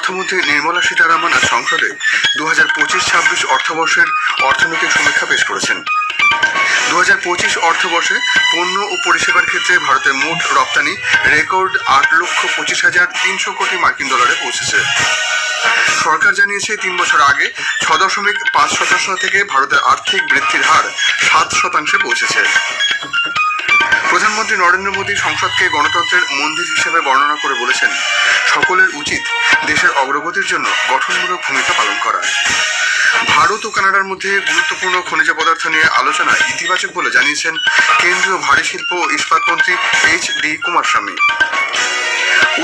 অর্থমন্ত্রী নির্মলা সীতারামন আজ সংসদে দু হাজার পঁচিশ ছাব্বিশ অর্থবর্ষের অর্থনৈতিক সমীক্ষা পেশ করেছেন। দু হাজার পঁচিশ অর্থবর্ষে পণ্য ও পরিষেবার ক্ষেত্রে ভারতের মোট রপ্তানি রেকর্ড আট লক্ষ পঁচিশ হাজার তিনশো কোটি মার্কিন ডলারে পৌঁছেছে। সরকার জানিয়েছে, তিন বছর আগে ছ দশমিক পাঁচ শতাংশ থেকে ভারতের আর্থিক বৃদ্ধির হার সাত শতাংশে পৌঁছেছে। প্রধানমন্ত্রী নরেন্দ্র মোদী সংসদকে গণতন্ত্রের মন্দির হিসেবে বর্ণনা করে বলেছেন, সকলের উচিত দেশের অগ্রগতির জন্য গঠনমূলক ভূমিকা পালন করা। ভারত ও কানাডার মধ্যে গুরুত্বপূর্ণ খনিজ পদার্থ নিয়ে আলোচনা ইতিবাচক বলে জানিয়েছেন কেন্দ্রীয় ভারী শিল্প ও ইস্পাত মন্ত্রী এইচ ডি কুমারস্বামী।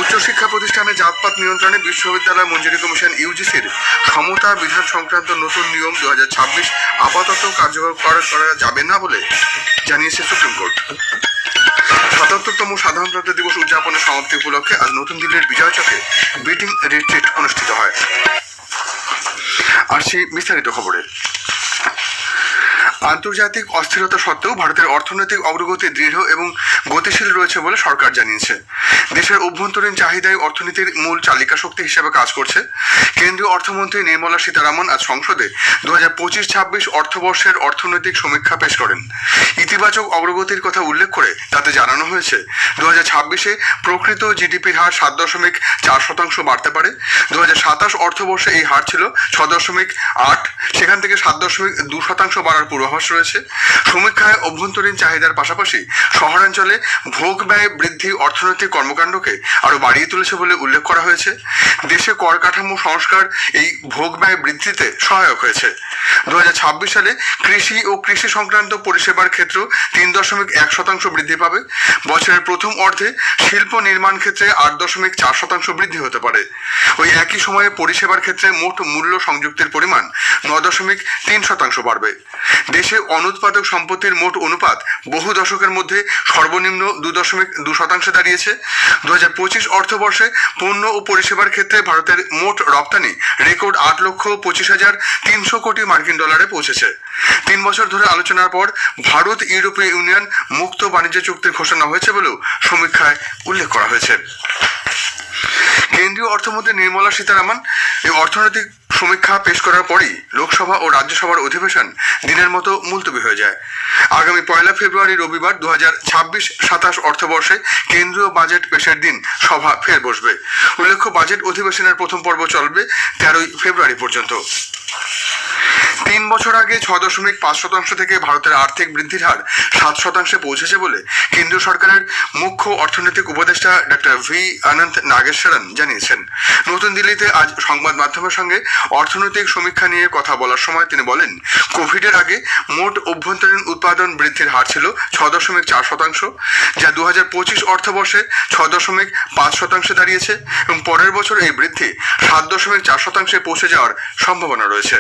উচ্চশিক্ষা প্রতিষ্ঠানে জাতপাত নিয়ন্ত্রণে বিশ্ববিদ্যালয় মঞ্জুরি কমিশন ইউজিসির ক্ষমতা বিধান সংক্রান্ত নতুন নিয়ম দু হাজার ছাব্বিশ আপাতত কার্যকর করা করা যাবে না বলে জানিয়েছে সুপ্রিম কোর্ট। সাতাত্তরতম সাধারণতন্ত্র দিবস উদযাপনের সমাপ্তি উপলক্ষে আজ নতুন দিল্লির বিজয় চকে বিটিং রিট্রিট অনুষ্ঠিত হয়। আর সেই বিস্তারিত খবরে আন্তর্জাতিক অস্থিরতা সত্ত্বেও ভারতের অর্থনৈতিক অগ্রগতি দৃঢ় এবং গতিশীল রয়েছে বলে সরকার জানিয়েছে। দেশের অভ্যন্তরীণ চাহিদাই অর্থনীতির মূল চালিকা শক্তি হিসেবে কাজ করছে। কেন্দ্রীয় অর্থমন্ত্রী নির্মলা সীতারামন আজ সংসদে দু হাজার পঁচিশ ছাব্বিশ অর্থবর্ষের অর্থনৈতিক সমীক্ষা পেশ করেন। ইতিবাচক অগ্রগতির কথা উল্লেখ করে তাতে জানানো হয়েছে দু হাজার ছাব্বিশে প্রকৃত জিডিপির হার সাত দশমিক চার শতাংশ বাড়তে পারে। দু হাজার সাতাশ অর্থবর্ষে এই হার ছিল ছ দশমিক আট, সেখান থেকে সাত দশমিক দু শতাংশ বাড়ার পূর্বাভাস রয়েছে। সমীক্ষায় অভ্যন্তরীণ চাহিদার পাশাপাশি শহরাঞ্চলে ভোগ ব্যয় বৃদ্ধি অর্থনৈতিক কর্মকাণ্ডকে আরও বাড়িয়ে তুলেছে বলে উল্লেখ করা হয়েছে। দেশে কর কাঠামো সংস্কার এই ভোগ ব্যয় বৃদ্ধিতে সহায়ক হয়েছে। দুহাজার ছাব্বিশ সালে কৃষি ও কৃষি সংক্রান্ত পরিষেবার ক্ষেত্র তিন দশমিক এক শতাংশ বৃদ্ধি পাবে। বছরের প্রথম অর্ধে শিল্প নির্মাণ ক্ষেত্রে আট দশমিক চার শতাংশ বৃদ্ধি হতে পারে। ওই একই সময়ে পরিষেবার ক্ষেত্রে মোট মূল্য সংযুক্তির পরিমাণ ন দশমিক তিন শতাংশ বাড়বে। দেশে অনুৎপাদক সম্পত্তির মোট অনুপাত বহু দশকের মধ্যে সর্বনিম্ন দু দশমিক দু শতাংশে দাঁড়িয়েছে। দু হাজার পঁচিশ অর্থবর্ষে পণ্য ও পরিষেবার ক্ষেত্রে ভারতের মোট রপ্তানি রেকর্ড আট লক্ষ পঁচিশ হাজার তিনশো কোটি মার্কিন ডলারে পৌঁছেছে। তিন বছর ধরে আলোচনার পর ভারত ইউরোপীয় ইউনিয়ন মুক্ত বাণিজ্য চুক্তির ঘোষণা হয়েছে বলেও সমীক্ষায় উল্লেখ করা হয়েছে। কেন্দ্রীয় অর্থমন্ত্রী নির্মলা সীতারামন এই অর্থনৈতিক সমীক্ষা পেশ করার পরই লোকসভা ও রাজ্যসভার অধিবেশন দিনের মতো মুলতবি হয়ে যায়। আগামী পয়লা ফেব্রুয়ারি রবিবার দু হাজার ছাব্বিশ সাতাশ অর্থবর্ষে কেন্দ্রীয় বাজেট পেশের দিন সভা ফের বসবে। উল্লেখ্য, বাজেট অধিবেশনের প্রথম পর্ব চলবে তেরোই ফেব্রুয়ারি পর্যন্ত। তিন বছর আগে ছ দশমিক পাঁচ শতাংশ থেকে ভারতের আর্থিক বৃদ্ধির হার সাত শতাংশে পৌঁছেছে বলে কেন্দ্রীয় সরকারের মুখ্য অর্থনৈতিক উপদেষ্টা ডক্টর ভি অনন্ত নাগেশ্বরন জানিয়েছেন। নতুন দিল্লিতে আজ সংবাদ মাধ্যমের সঙ্গে অর্থনৈতিক সমীক্ষা নিয়ে কথা বলার সময় তিনি বলেন, কোভিডের আগে মোট অভ্যন্তরীণ উৎপাদন বৃদ্ধির হার ছিল ছ দশমিক চার শতাংশ, যা দু হাজার পঁচিশ অর্থবর্ষে ছ দশমিক পাঁচ শতাংশে দাঁড়িয়েছে এবং পরের বছর এই বৃদ্ধি সাত দশমিক চার শতাংশে পৌঁছে যাওয়ার সম্ভাবনা রয়েছে।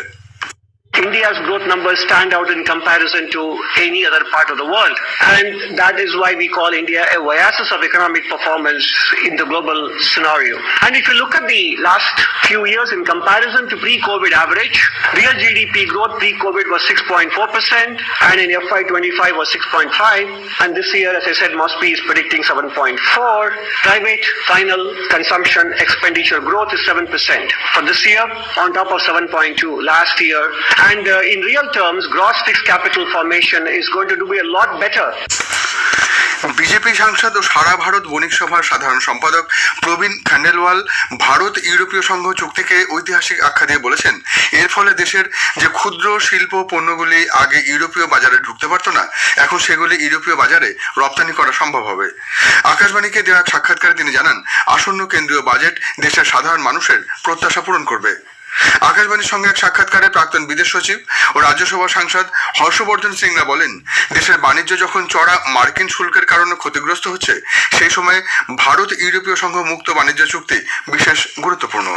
India's growth numbers stand out in comparison to any other part of the world. And that is why we call India a oasis of economic performance in the global scenario. And if you look at the last few years in comparison to pre-COVID average, real GDP growth pre-COVID was 6.4% and in FY25 was 6.5 and this year, as I said, Mosby is predicting 7.4. Private final consumption expenditure growth is 7% for this year on top of 7.2 last year. And uh, in real terms, gross fixed capital formation is going to do a lot better. BJP সাংসদ ও সারা ভারত বণিক সভার সাধারণ সম্পাদক প্রবীণ খান্ডেলওয়াল ভারত ইউরোপীয় সংঘ চুক্তিকে ঐতিহাসিক আখ্যা দিয়ে বলেছেন এর ফলে দেশের যে ক্ষুদ্র শিল্প পণ্যগুলি আগে ইউরোপীয় বাজারে ঢুকতে পারতো না এখন সেগুলি ইউরোপীয় বাজারে রপ্তানি করা সম্ভব হবে। আকাশবাণীকে দেওয়া সাক্ষাৎকারে তিনি জানান আসন্ন কেন্দ্রীয় বাজেট দেশের সাধারণ মানুষের প্রত্যাশা পূরণ করবে। আকাশবাণীর সঙ্গে এক সাক্ষাৎকারে প্রাক্তন বিদেশ সচিব ও রাজ্যসভা সাংসদ হর্ষবর্ধন সিংরা বলেন, দেশের বাণিজ্য যখন চড়া মার্কিন শুল্কের কারণে ক্ষতিগ্রস্ত হচ্ছে, সেই সময়ে ভারত ইউরোপীয় সংঘ মুক্ত বাণিজ্য চুক্তি বিশেষ গুরুত্বপূর্ণ।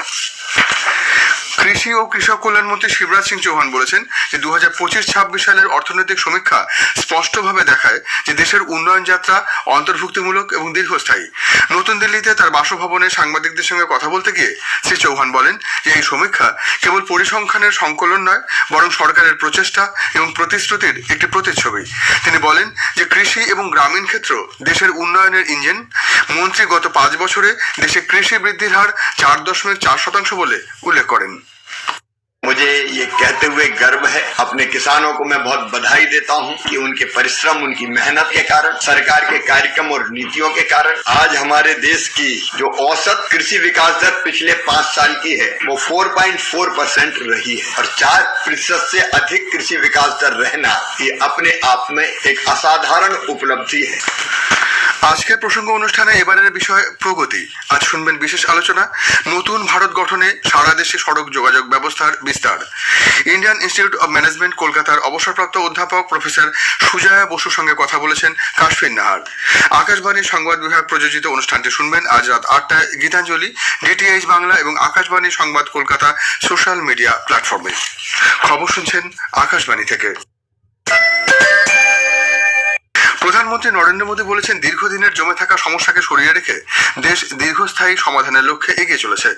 কৃষি ও কৃষক কল্যাণ মন্ত্রী শিবরাজ সিং চৌহান বলেছেন যে দু হাজার পঁচিশ ছাব্বিশ সালের অর্থনৈতিক সমীক্ষা স্পষ্টভাবে দেখায় যে দেশের উন্নয়ন যাত্রা অন্তর্ভুক্তিমূলক এবং দীর্ঘস্থায়ী। নতুন দিল্লিতে তার বাসভবনে সাংবাদিকদের সঙ্গে কথা বলতে গিয়ে শ্রী চৌহান বলেন যে এই সমীক্ষা কেবল পরিসংখ্যানের সংকলন নয়, বরং সরকারের প্রচেষ্টা এবং প্রতিশ্রুতির একটি প্রতিচ্ছবি। তিনি বলেন যে কৃষি এবং গ্রামীণ ক্ষেত্র দেশের উন্নয়নের ইঞ্জিন। মন্ত্রী গত পাঁচ বছরে দেশে কৃষি বৃদ্ধির হার চার দশমিক চার শতাংশ বলে উল্লেখ করেন। मुझे ये कहते हुए गर्व है। अपने किसानों को मैं बहुत बधाई देता हूँ कि उनके परिश्रम, उनकी मेहनत के कारण, सरकार के कार्यक्रम और नीतियों के कारण आज हमारे देश की जो औसत कृषि विकास दर पिछले पाँच साल की है, वो 4.4 परसेंट रही है। और चार प्रतिशत से अधिक कृषि विकास दर रहना ये अपने आप में एक असाधारण उपलब्धि है। আজকের প্রসঙ্গ অনুষ্ঠানে এবারের বিষয় প্রগতি। আজ শুনবেন বিশেষ আলোচনা, নতুন ভারত গঠনে সারা দেশে সড়ক যোগাযোগ ব্যবস্থার বিস্তার। ইন্ডিয়ান ইনস্টিটিউট অব ম্যানেজমেন্ট কলকাতার অবসরপ্রাপ্ত অধ্যাপক প্রফেসর সুজয়া বসুর সঙ্গে কথা বলেছেন কাশফিন নাহার। আকাশবাণীর সংবাদ বিভাগ প্রযোজিত অনুষ্ঠানটি শুনবেন আজ রাত আটটায়। গীতাঞ্জলি, ডিটিএইচ বাংলা এবং আকাশবাণী সংবাদ কলকাতা সোশ্যাল মিডিয়া প্ল্যাটফর্মে। খবর শুনছেন আকাশবাণী থেকে। প্রধানমন্ত্রী নরেন্দ্র মোদী বলেছেন, দীর্ঘদিনের জমে থাকা সমস্যাকে সরিয়ে রেখে দেশ দীর্ঘস্থায়ী সমাধানের লক্ষ্যে এগিয়ে চলেছে।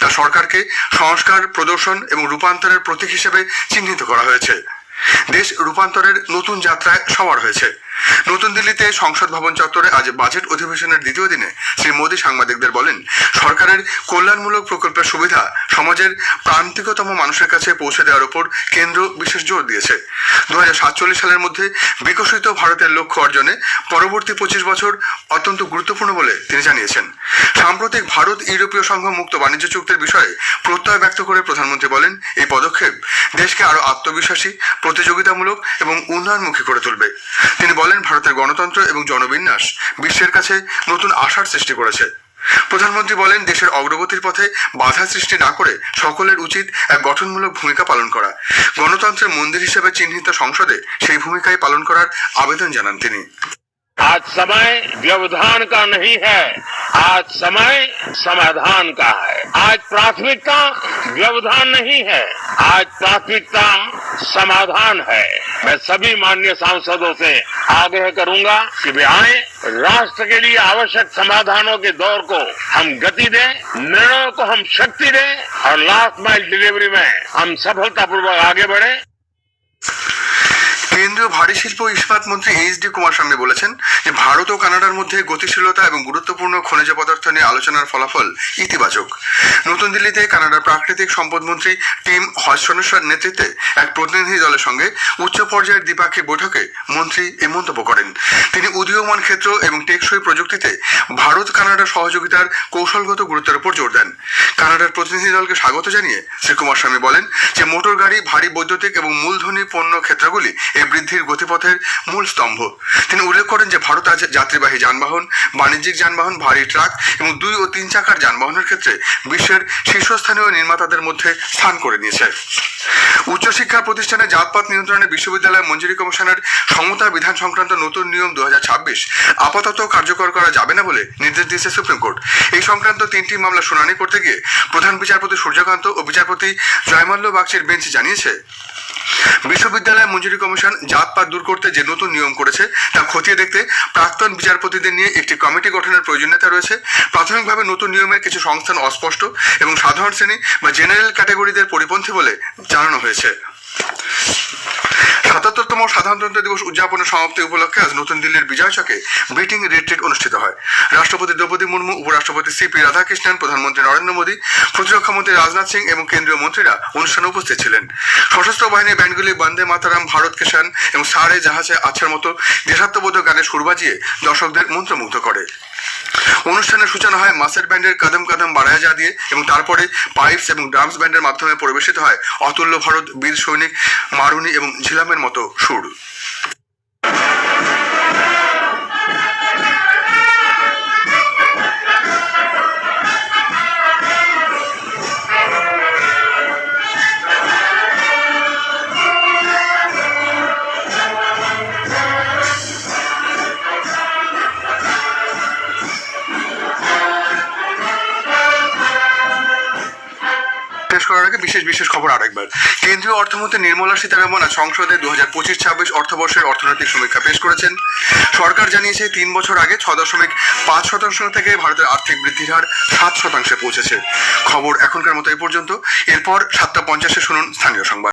তা সরকারকে সংস্কার, প্রদর্শন এবং রূপান্তরের প্রতীক হিসেবে চিহ্নিত করা হয়েছে। দেশ রূপান্তরের নতুন যাত্রায় সবার হয়েছে। নতুন দিল্লিতে সংসদ ভবন চত্বরে আজ বাজেট অধিবেশনের দ্বিতীয় দিনে শ্রী মোদী সাংবাদিকদের বলেন, সরকারের কল্যাণমূলক প্রকল্পের সুবিধা সমাজের প্রান্তিকতম মানুষের কাছে পৌঁছে দেওয়ার উপর কেন্দ্র বিশেষ জোর দিয়েছে। দু সালের মধ্যে বিকশিত ভারতের লক্ষ্য অর্জনে পরবর্তী পঁচিশ বছর অত্যন্ত গুরুত্বপূর্ণ বলে তিনি জানিয়েছেন। সাম্প্রতিক ভারত ইউরোপীয় সংঘ মুক্ত বাণিজ্য চুক্তির বিষয়ে প্রত্যয় ব্যক্ত করে প্রধানমন্ত্রী বলেন, এই পদক্ষেপ দেশকে আরও আত্মবিশ্বাসী, প্রতিযোগিতামূলক এবং উন্নয়নমুখী করে তুলবে। তিনি বলেন ভারতের গণতন্ত্র এবং জনবিন্যাস বিশ্বের কাছে নতুন আশার সৃষ্টি করেছে প্রধানমন্ত্রী বলেন দেশের অগ্রগতির পথে বাধা সৃষ্টি না করে সকলের উচিত এক গঠনমূলক ভূমিকা পালন করা গণতন্ত্রের মন্দির হিসেবে চিহ্নিত সংসদে সেই ভূমিকাই পালন করার আবেদন জানান তিনি आज समय व्यवधान का नहीं है आज समय समाधान का है आज प्राथमिकता व्यवधान नहीं है आज प्राथमिकता समाधान है मैं सभी माननीय सांसदों से आग्रह करूँगा कि वे आए राष्ट्र के लिए आवश्यक समाधानों के दौर को हम गति दें, निर्णयों को हम शक्ति दें और लास्ट माइल डिलीवरी में हम सफलतापूर्वक आगे बढ़े। কেন্দ্রীয় ভারী শিল্প ইস্পাত মন্ত্রী এইচ ডি কুমার স্বামী বলেছেন যে ভারত ও কানাডার মধ্যে গতিশীলতা এবং গুরুত্বপূর্ণ খনিজ পদার্থ নিয়ে আলোচনার ফলাফল ইতিবাচক। নতুন দিল্লিতে কানাডার প্রাকৃতিক সম্পদ মন্ত্রী টিম হজসনেশ্বর নেতৃত্বে এক প্রতিনিধি দলের সঙ্গে উচ্চ পর্যায়ের দ্বিপাক্ষিক বৈঠকে মন্ত্রী এ মন্তব্য করেন। তিনি উদীয়মান ক্ষেত্র এবং টেকসই প্রযুক্তিতে ভারত কানাডা সহযোগিতার কৌশলগত গুরুত্বের উপর জোর দেন। কানাডার প্রতিনিধি দলকে স্বাগত জানিয়ে শ্রী কুমার স্বামী বলেন যে মোটর গাড়ি ভারী বৈদ্যুতিক এবং মূলধনী পণ্য ক্ষেত্রগুলি এই বৃদ্ধির গতিপথের মূল স্তম্ভ। তিনি উল্লেখ করেন যে ভারত আজ যাত্রীবাহী যানবাহন, বাণিজ্যিক যানবাহন, ভারী ট্রাক এবং দুই ও তিন চাকার যানবাহনের ক্ষেত্রে বিশ্বের শীর্ষস্থানীয় নির্মাতাদের মধ্যে স্থান করে নিয়েছে। উচ্চশিক্ষা প্রতিষ্ঠানে জাতপাত নিয়ন্ত্রণে বিশ্ববিদ্যালয় মঞ্জুরি কমিশনের সমতা বিধান সংক্রান্ত নতুন নিয়ম দু হাজার ছাব্বিশ আপাতত কার্যকর করা যাবে না বলে নির্দেশ দিয়েছে সুপ্রিম কোর্ট। এই সংক্রান্ত তিনটি মামলা শুনানি করতে গিয়ে প্রধান বিচারপতি সূর্যকান্ত ও বিচারপতি জয়মাল্য বাগচির বেঞ্চ জানিয়েছে। বিশ্ববিদ্যালয় মঞ্জুরি কমিশন জাতপাত দূর করতে যে নতুন নিয়ম করেছে, তা খতিয়ে দেখতে প্রাক্তন বিচারপতিদের নিয়ে একটি কমিটি গঠনের প্রয়োজনীয়তা রয়েছে। প্রাথমিকভাবে নতুন নিয়মের কিছু সংস্থান অস্পষ্ট এবং সাধারণ শ্রেণি বা জেনারেল ক্যাটাগরিদের পরিপন্থী বলে জানানো হয়েছে। সাতাত্তরতম সাধারণতন্ত্র দিবস উদযাপনের সমাপ্তি উপলক্ষে আজ নতুন দিল্লির বিজয় চকে বিটিং রিট্রিট অনুষ্ঠিত হয়। রাষ্ট্রপতি দ্রৌপদী মুর্মু, উপরাষ্ট্রপতি সিপি রাধাকৃষ্ণন, প্রধানমন্ত্রী নরেন্দ্র মোদী, প্রতিরক্ষা মন্ত্রী রাজনাথ সিং এবং কেন্দ্রীয় মন্ত্রীরা অনুষ্ঠানে উপস্থিত ছিলেন। সশস্ত্র বাহিনীর ব্যান্ডগুলি বন্দে মাতারাম, ভারত কিষান এবং সারে জাহাজে আছার মতো দেশাত্মবোধক গানের সুর বাজিয়ে দর্শকদের মন্ত্রমুগ্ধ করে। অনুষ্ঠানের সূচনা হয় মাসের ব্যান্ডের কদম কদম বাড়ায় যা দিয়ে এবং তারপরে পাইপস এবং ড্রামস ব্যান্ডের মাধ্যমে পরিবেশিত হয় অতুল্য ভারত, বীর সৈনিক, মারুনি এবং ঝিলামের মতো সুর। শেষ করার আগে বিশেষ বিশেষ খবর আরেকবার। কেন্দ্রীয় অর্থমন্ত্রী নির্মলা সীতারামন আজ সংসদে দু হাজার পঁচিশ ছাব্বিশ অর্থবর্ষের অর্থনৈতিক সমীক্ষা পেশ করেছেন। সরকার জানিয়েছে তিন বছর আগে ছ দশমিক পাঁচ শতাংশ থেকে ভারতের আর্থিক বৃদ্ধির হার সাত শতাংশে পৌঁছেছে। খবর এখনকার মতো এ পর্যন্ত। এরপর সাতটা পঞ্চাশে শুনুন